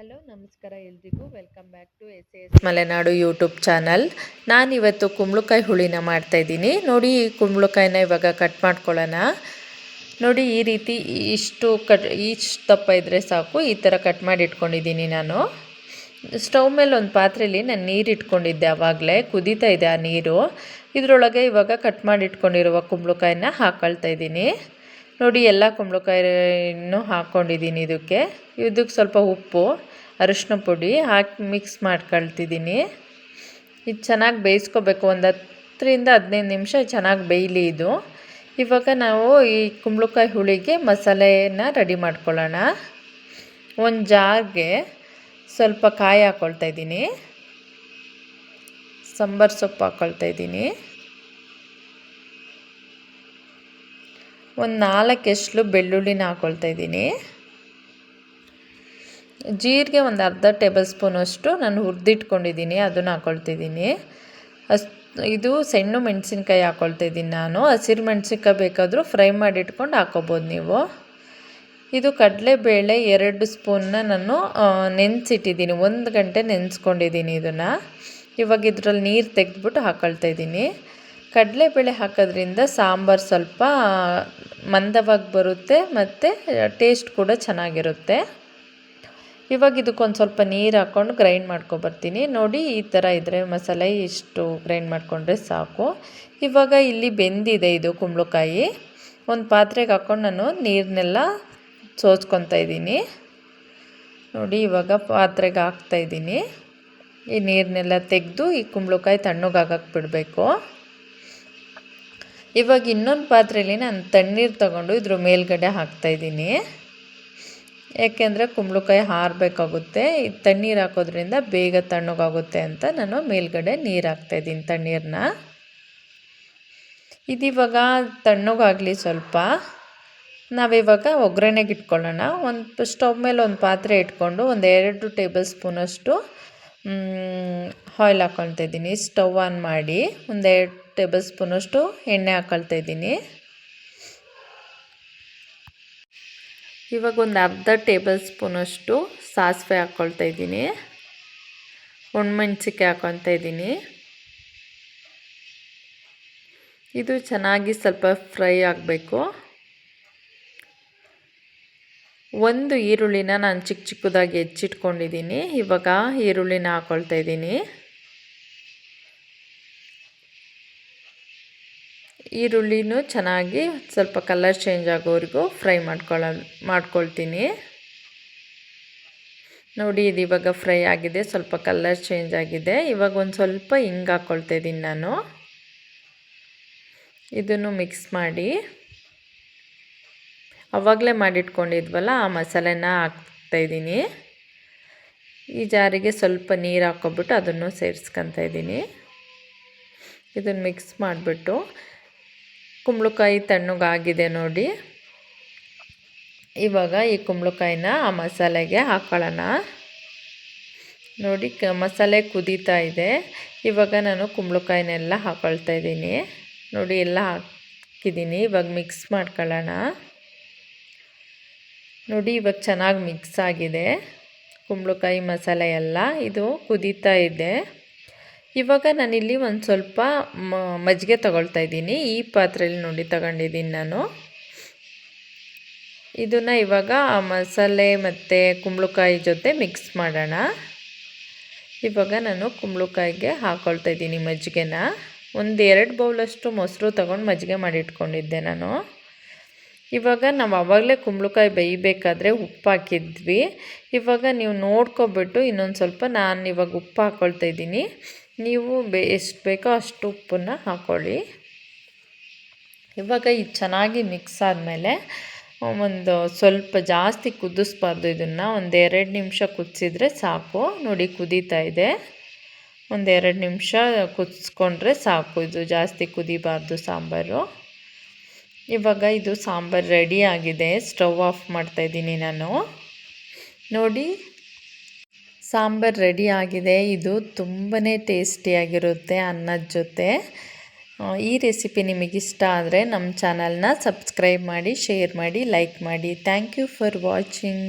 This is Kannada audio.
ಹಲೋ, ನಮಸ್ಕಾರ ಎಲ್ರಿಗೂ. Welcome back to S S Malenadu YouTube channel. ನಾನಿವತ್ತು ಕುಂಬಳಕಾಯಿ ಹುಳಿನ ಮಾಡ್ತಾಯಿದ್ದೀನಿ ನೋಡಿ ಈ ಕುಂಬಳಕಾಯಿನ ಇವಾಗ ಕಟ್ ಮಾಡ್ಕೊಳ್ಳೋಣ. ನೋಡಿ, ಈ ರೀತಿ ಇಷ್ಟು ಕಟ್, ಇಷ್ಟು ದಪ್ಪ ಇದ್ದರೆ ಸಾಕು. ಈ ಥರ ಕಟ್ ಮಾಡಿ ಇಟ್ಕೊಂಡಿದ್ದೀನಿ ನಾನು. ಸ್ಟವ್ ಮೇಲೆ ಒಂದು ಪಾತ್ರೆಯಲ್ಲಿ ನಾನು ನೀರು ಇಟ್ಕೊಂಡಿದ್ದೆ ಆವಾಗಲೇ. ಕುದೀತಾ ಇದೆ ಆ ನೀರು. ಇದರೊಳಗೆ ಇವಾಗ ಕಟ್ ಮಾಡಿ ಇಟ್ಕೊಂಡಿರುವ ಕುಂಬಳಕಾಯಿನ ಹಾಕೊಳ್ತಾ ಇದ್ದೀನಿ. ನೋಡಿ ಎಲ್ಲ ಕುಂಬಳಕಾಯಿನು ಹಾಕ್ಕೊಂಡಿದ್ದೀನಿ ಇದಕ್ಕೆ. ಇದಕ್ಕೆ ಸ್ವಲ್ಪ ಉಪ್ಪು, ಅರಿಶಿನ ಪುಡಿ ಹಾಕಿ ಮಿಕ್ಸ್ ಮಾಡ್ಕೊಳ್ತಿದ್ದೀನಿ. ಇದು ಚೆನ್ನಾಗಿ ಬೇಯಿಸ್ಕೋಬೇಕು. ಒಂದು ಹತ್ತರಿಂದ ಹದಿನೈದು ನಿಮಿಷ ಚೆನ್ನಾಗಿ ಬೇಯಲಿ ಇದು. ಇವಾಗ ನಾವು ಈ ಕುಂಬಳಕಾಯಿ ಹುಳಿಗೆ ಮಸಾಲೆನ ರೆಡಿ ಮಾಡ್ಕೊಳ್ಳೋಣ. ಒಂದು ಜಾರ್ಗೆ ಸ್ವಲ್ಪ ಕಾಯಿ ಹಾಕ್ಕೊಳ್ತಾ ಇದ್ದೀನಿ. ಸಾಂಬಾರು ಸೊಪ್ಪು ಹಾಕ್ಕೊಳ್ತಾ ಇದ್ದೀನಿ. ಒಂದು ನಾಲ್ಕು ಎಸ್ಲು ಬೆಳ್ಳುಳ್ಳಿನ ಹಾಕ್ಕೊಳ್ತಾ ಇದ್ದೀನಿ. ಜೀರಿಗೆ ಒಂದು ಅರ್ಧ ಟೇಬಲ್ ಸ್ಪೂನಷ್ಟು ನಾನು ಹುರಿದಿಟ್ಕೊಂಡಿದ್ದೀನಿ, ಅದನ್ನು ಹಾಕ್ಕೊಳ್ತಿದ್ದೀನಿ ಅಸ್, ಇದು ಸಣ್ಣ ಮೆಣಸಿನ್ಕಾಯಿ ಹಾಕ್ಕೊಳ್ತಾ ಇದ್ದೀನಿ ನಾನು. ಹಸಿರು ಮೆಣಸಿನ್ಕಾಯಿ ಬೇಕಾದರೂ ಫ್ರೈ ಮಾಡಿ ಇಟ್ಕೊಂಡು ಹಾಕ್ಕೋಬೋದು ನೀವು. ಇದು ಕಡಲೆಬೇಳೆ ಎರಡು ಸ್ಪೂನ್ನ ನಾನು ನೆನೆಸಿಟ್ಟಿದ್ದೀನಿ. ಒಂದು ಗಂಟೆ ನೆನೆಸ್ಕೊಂಡಿದ್ದೀನಿ ಇದನ್ನು. ಇವಾಗ ಇದರಲ್ಲಿ ನೀರು ತೆಗೆದ್ಬಿಟ್ಟು ಹಾಕ್ಕೊಳ್ತಾ ಇದ್ದೀನಿ. ಕಡಲೆಬೇಳೆ ಹಾಕೋದ್ರಿಂದ ಸಾಂಬಾರು ಸ್ವಲ್ಪ ಮಂದವಾಗಿ ಬರುತ್ತೆ ಮತ್ತು ಟೇಸ್ಟ್ ಕೂಡ ಚೆನ್ನಾಗಿರುತ್ತೆ. ಇವಾಗ ಇದಕ್ಕೊಂದು ಸ್ವಲ್ಪ ನೀರು ಹಾಕ್ಕೊಂಡು ಗ್ರೈಂಡ್ ಮಾಡ್ಕೊಬರ್ತೀನಿ. ನೋಡಿ ಈ ಥರ ಇದ್ದರೆ ಮಸಾಲೆ ಇಷ್ಟು ಗ್ರೈಂಡ್ ಮಾಡಿಕೊಂಡ್ರೆ ಸಾಕು. ಇವಾಗ ಇಲ್ಲಿ ಬೆಂದಿದೆ ಇದು ಕುಂಬಳಕಾಯಿ. ಒಂದು ಪಾತ್ರೆಗೆ ಹಾಕ್ಕೊಂಡು ನಾನು ನೀರನ್ನೆಲ್ಲ ಸೋಚ್ಕೊತಾ ಇದ್ದೀನಿ. ನೋಡಿ ಇವಾಗ ಪಾತ್ರೆಗೆ ಹಾಕ್ತಾಯಿದ್ದೀನಿ ಈ ನೀರನ್ನೆಲ್ಲ ತೆಗೆದು ಈ ಕುಂಬಳಕಾಯಿ ತಣ್ಣಗಾಗಕ್ಕೆ ಬಿಡಬೇಕು. ಇವಾಗ ಇನ್ನೊಂದು ಪಾತ್ರೆಯಲ್ಲಿ ನಾನು ತಣ್ಣೀರು ತಗೊಂಡು ಇದ್ರ ಮೇಲ್ಗಡೆ ಹಾಕ್ತಾಯಿದ್ದೀನಿ ಯಾಕೆಂದರೆ ಕುಂಬಳಕಾಯಿ ಹಾರಬೇಕಾಗುತ್ತೆ. ಈ ತಣ್ಣೀರು ಹಾಕೋದ್ರಿಂದ ಬೇಗ ತಣ್ಣಗಾಗುತ್ತೆ ಅಂತ ನಾನು ಮೇಲ್ಗಡೆ ನೀರು ಹಾಕ್ತಾಯಿದ್ದೀನಿ ತಣ್ಣೀರನ್ನ ಇದಿವಾಗ ತಣ್ಣಗಾಗಲಿ ಸ್ವಲ್ಪ. ನಾವಿವಾಗ ಒಗ್ಗರಣೆಗೆ ಇಟ್ಕೊಳ್ಳೋಣ. ಒಂದು ಸ್ಟವ್ ಮೇಲೆ ಒಂದು ಪಾತ್ರೆ ಇಟ್ಕೊಂಡು ಒಂದು ಎರಡು ಟೇಬಲ್ ಸ್ಪೂನಷ್ಟು ಆಯಿಲ್ ಹಾಕ್ಕೊಳ್ತಾ ಇದ್ದೀನಿ. ಸ್ಟವ್ ಆನ್ ಮಾಡಿ ಒಂದೆರಡು ಟೇಬಲ್ ಸ್ಪೂನಷ್ಟು ಎಣ್ಣೆ ಹಾಕೊಳ್ತಾ ಇದ್ದೀನಿ. ಇವಾಗ ಒಂದು ಅರ್ಧ ಟೇಬಲ್ ಸ್ಪೂನಷ್ಟು ಸಾಸಿವೆ ಹಾಕ್ಕೊಳ್ತಾ ಇದ್ದೀನಿ. ಒಣಮೆಣ್ಸಿಕಾಯಿ ಹಾಕ್ಕೊತಾ ಇದ್ದೀನಿ. ಇದು ಚೆನ್ನಾಗಿ ಸ್ವಲ್ಪ ಫ್ರೈ ಆಗಬೇಕು. ಒಂದು ಈರುಳ್ಳಿನ ನಾನು ಚಿಕ್ಕ ಚಿಕ್ಕದಾಗಿ ಹೆಚ್ಚಿಟ್ಕೊಂಡಿದ್ದೀನಿ. ಇವಾಗ ಈರುಳ್ಳಿನ ಹಾಕ್ಕೊಳ್ತಾ ಇದ್ದೀನಿ. ಈರುಳ್ಳಿನೂ ಚೆನ್ನಾಗಿ ಸ್ವಲ್ಪ ಕಲರ್ ಚೇಂಜ್ ಆಗೋವರೆಗೂ ಫ್ರೈ ಮಾಡ್ಕೊಳ್ಳ ಮಾಡ್ಕೊಳ್ತೀನಿ. ನೋಡಿ, ಇದು ಇವಾಗ ಫ್ರೈ ಆಗಿದೆ, ಸ್ವಲ್ಪ ಕಲರ್ ಚೇಂಜ್ ಆಗಿದೆ. ಇವಾಗ ಒಂದು ಸ್ವಲ್ಪ ಹಿಂಗೆ ಹಾಕ್ಕೊಳ್ತಾ ಇದ್ದೀನಿ ನಾನು. ಇದನ್ನು ಮಿಕ್ಸ್ ಮಾಡಿ. ಅವಾಗಲೇ ಮಾಡಿಟ್ಕೊಂಡಿದ್ವಲ್ಲ, ಆ ಮಸಾಲೆನ ಹಾಕ್ತಾಯಿದ್ದೀನಿ ಈ ಜಾರಿಗೆ ಸ್ವಲ್ಪ ನೀರು ಹಾಕ್ಕೊಬಿಟ್ಟು ಅದನ್ನು ಸೇರಿಸ್ಕೊತಾ ಇದ್ದೀನಿ. ಇದನ್ನು ಮಿಕ್ಸ್ ಮಾಡಿಬಿಟ್ಟು ಕುಂಬಳಕಾಯಿ ತಣ್ಣಗಾಗಿದೆ ನೋಡಿ. ಇವಾಗ ಈ ಕುಂಬಳಕಾಯಿನ ಆ ಮಸಾಲೆಗೆ ಹಾಕೊಳ್ಳೋಣ. ನೋಡಿ, ಕ ಮಸಾಲೆ ಕುದೀತಾ ಇದೆ. ಇವಾಗ ನಾನು ಕುಂಬಳಕಾಯಿನೆಲ್ಲ ಹಾಕೊಳ್ತಾ ಇದ್ದೀನಿ. ನೋಡಿ, ಎಲ್ಲ ಹಾಕಿದ್ದೀನಿ. ಇವಾಗ ಮಿಕ್ಸ್ ಮಾಡ್ಕೊಳ್ಳೋಣ. ನೋಡಿ, ಇವಾಗ ಚೆನ್ನಾಗಿ ಮಿಕ್ಸ್ ಆಗಿದೆ. ಕುಂಬಳಕಾಯಿ ಮಸಾಲೆ ಎಲ್ಲ ಇದು ಕುದೀತಾ ಇದೆ. ಇವಾಗ ನಾನಿಲ್ಲಿ ಒಂದು ಸ್ವಲ್ಪ ಮಜ್ಜಿಗೆ ತಗೊಳ್ತಾ ಇದ್ದೀನಿ. ಈ ಪಾತ್ರೆಯಲ್ಲಿ ನೋಡಿ ತಗೊಂಡಿದ್ದೀನಿ ನಾನು. ಇದನ್ನು ಇವಾಗ ಮಸಾಲೆ ಮತ್ತು ಕುಂಬಳಕಾಯಿ ಜೊತೆ ಮಿಕ್ಸ್ ಮಾಡೋಣ. ಇವಾಗ ನಾನು ಕುಂಬಳಕಾಯಿಗೆ ಹಾಕ್ಕೊಳ್ತಾ ಇದ್ದೀನಿ ಮಜ್ಜಿಗೆನ. ಒಂದು ಎರಡು ಬೌಲಷ್ಟು ಮೊಸರು ತಗೊಂಡು ಮಜ್ಜಿಗೆ ಮಾಡಿಟ್ಕೊಂಡಿದ್ದೆ ನಾನು. ಇವಾಗ ನಾವು ಆವಾಗಲೇ ಕುಂಬಳಕಾಯಿ ಬೇಯಬೇಕಾದ್ರೆ ಉಪ್ಪು ಹಾಕಿದ್ವಿ. ಇವಾಗ ನೀವು ನೋಡ್ಕೊಬಿಟ್ಟು ಇನ್ನೊಂದು ಸ್ವಲ್ಪ ನಾನು ಇವಾಗ ಉಪ್ಪು ಹಾಕ್ಕೊಳ್ತಾ ಇದ್ದೀನಿ. ನೀವು ಬೇ, ಎಷ್ಟು ಬೇಕೋ ಅಷ್ಟು ಉಪ್ಪನ್ನು ಹಾಕ್ಕೊಳ್ಳಿ ಇವಾಗ ಇದು ಚೆನ್ನಾಗಿ ಮಿಕ್ಸ್ ಆದಮೇಲೆ, ಒಂದು ಸ್ವಲ್ಪ ಜಾಸ್ತಿ ಕುದಿಸ್ಬಾರ್ದು ಇದನ್ನು. ಒಂದು ಎರಡು ನಿಮಿಷ ಕುದಿಸಿದ್ರೆ ಸಾಕು. ನೋಡಿ, ಕುದೀತಾ ಇದೆ. ಒಂದೆರಡು ನಿಮಿಷ ಕುದಿಸ್ಕೊಂಡ್ರೆ ಸಾಕು. ಇದು ಜಾಸ್ತಿ ಕುದಿಬಾರ್ದು ಸಾಂಬಾರು. ಇವಾಗ ಇದು ಸಾಂಬಾರು ರೆಡಿ ಆಗಿದೆ. ಸ್ಟವ್ ಆಫ್ ಮಾಡ್ತಾಯಿದ್ದೀನಿ ನಾನು. ನೋಡಿ ಸಾಂಬಾರು ರೆಡಿ ಆಗಿದೆ. ಇದು ತುಂಬಾ ಟೇಸ್ಟಿಯಾಗಿರುತ್ತೆ ಅನ್ನದ ಜೊತೆ. ಈ ರೆಸಿಪಿ ನಿಮಗಿಷ್ಟ ಆದರೆ ನಮ್ಮ ಚಾನಲ್ನ ಸಬ್ಸ್ಕ್ರೈಬ್ ಮಾಡಿ ಶೇರ್ ಮಾಡಿ ಲೈಕ್ ಮಾಡಿ. Thank you for watching